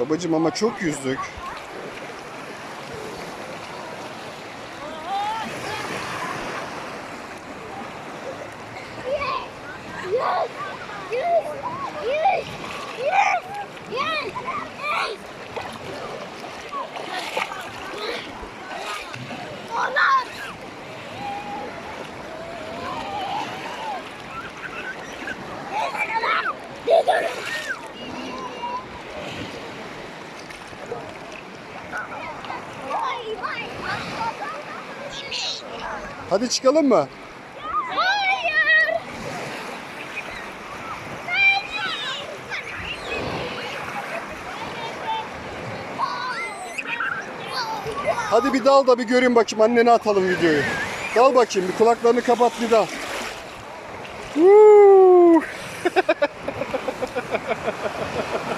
Babacım ama çok yüzdük. Yes! Yes! Yes! Yes! Yes! Yes! Olmaz! Vay vay! Hadi çıkalım mı? Hayır! Hadi bir dal da bir göreyim bakayım annene atalım videoyu. Dal bakayım bir kulaklarını kapat bir dal.